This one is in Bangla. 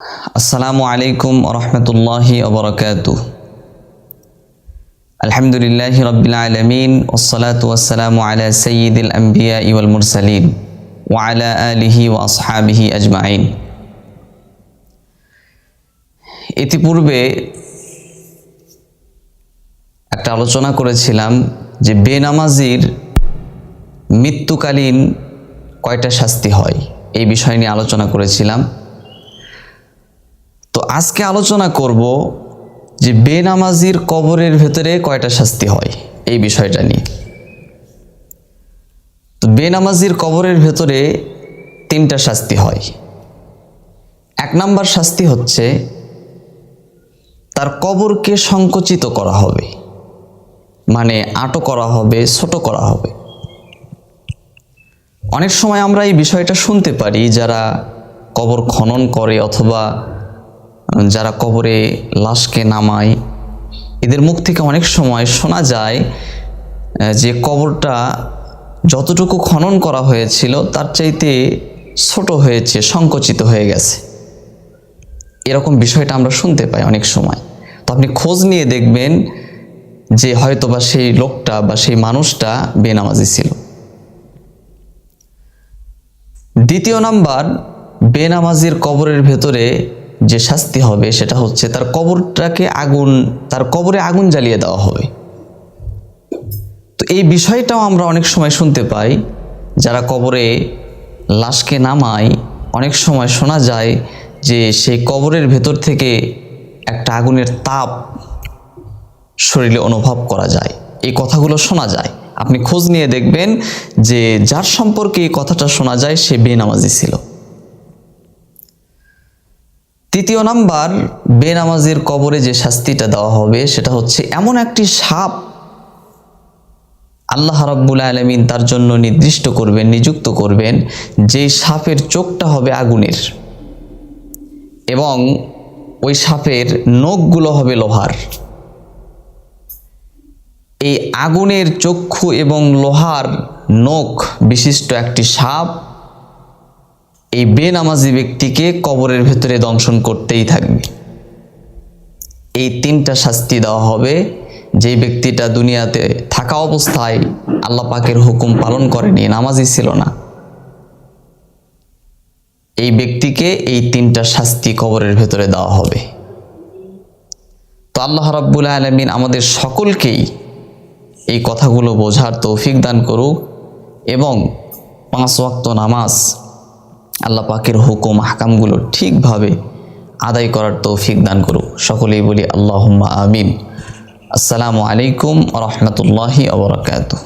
আসসালামু আলাইকুম রহমতুল্লাহি ওবরাকাত আলহামদুলিল্লাহ রবিল আলমিন ওসলাত আলা সঈদুল আম্বিয়া ইউল মুরসালিন ওয়ালা আলিহি ও আসহাবিহি আজমাইন। ইতিপূর্বে একটা আলোচনা করেছিলাম যে বেনামাজির মৃত্যুকালীন কয়টা শাস্তি হয়, এই বিষয় নিয়ে আলোচনা করেছিলাম। তো আজকে আলোচনা করব যে বেনামাজির কবরের ভেতরে কয়টা শাস্তি হয় এই বিষয়টা নিয়ে। তো বেনামাজির কবরের ভেতরে তিনটা শাস্তি হয়। এক নাম্বার শাস্তি হচ্ছে তার কবরকে সংকুচিত করা হবে। মানে আটো করা হবে, ছোট করা হবে। অনেক সময় আমরা এই বিষয়টা শুনতে পারি যারা কবর খনন করে অথবা যারা কবরে লাশকে নামায়, এদের মুখ থেকে অনেক সময় শোনা যায় যে কবরটা যতটুকু খনন করা হয়েছিল তার চাইতে ছোট হয়েছে, সংকুচিত হয়ে গেছে। এরকম বিষয়টা আমরা শুনতে পাই অনেক সময়। তো আপনি খোঁজ নিয়ে দেখবেন যে হয়তো বা সেই লোকটা বা সেই মানুষটা বেনামাজি ছিল। দ্বিতীয় নাম্বার, বেনামাজির কবরের ভেতরে যে শাস্তি হবে সেটা হচ্ছে তার কবরটাকে আগুন, তার কবরে আগুন জ্বালিয়ে দেওয়া হবে। তো এই বিষয়টাও আমরা অনেক সময় শুনতে পাই, যারা কবরে লাশকে নামায়, অনেক সময় শোনা যায় যে সেই কবরের ভেতর থেকে একটা আগুনের তাপ শরীরে অনুভব করা যায়। এই কথাগুলো শোনা যায়। আপনি খোঁজ নিয়ে দেখবেন যে যার সম্পর্কে এই কথাটা শোনা যায়, সে বেনামাজি ছিল। তৃতীয় নাম্বার, বেনামাজির কবরে যে শাস্তিটা দেওয়া হবে, সেটা হচ্ছে এমন একটি সাপ আল্লাহ রাব্বুল আলমিন তার জন্য নির্দিষ্ট করবেন, নিযুক্ত করবেন যে সাপের চোখটা হবে আগুনের এবং ওই সাপের নখগুলো হবে লোহার। এই আগুনের চক্ষু এবং লোহার নখ বিশিষ্ট একটি সাপ এই বেনামাজি ব্যক্তিকে কবরের ভেতরে দংশন করতেই থাকবে। এই তিনটা শাস্তি দেওয়া হবে। যে ব্যক্তিটা দুনিয়াতে থাকা অবস্থায় আল্লাহ পাকের হুকুম পালন করেনি, নামাজি ছিল না। এই ব্যক্তিকে এই তিনটা শাস্তি কবরের ভেতরে দেওয়া হবে। তো আল্লাহ রাব্বুল আলমিন আমাদের সকলকেই এই কথাগুলো বোঝার তৌফিক দান করুক এবং পাঁচ ওয়াক্ত নামাজ আল্লাহ পাকের হুকুম, হাকামগুলো ঠিকভাবে আদায় করার তৌফিক দান করুক। সকলেই বলি আল্লাহ আমিন। আসসালামু আলাইকুম রহমতুল্লাহি আবরাকাতু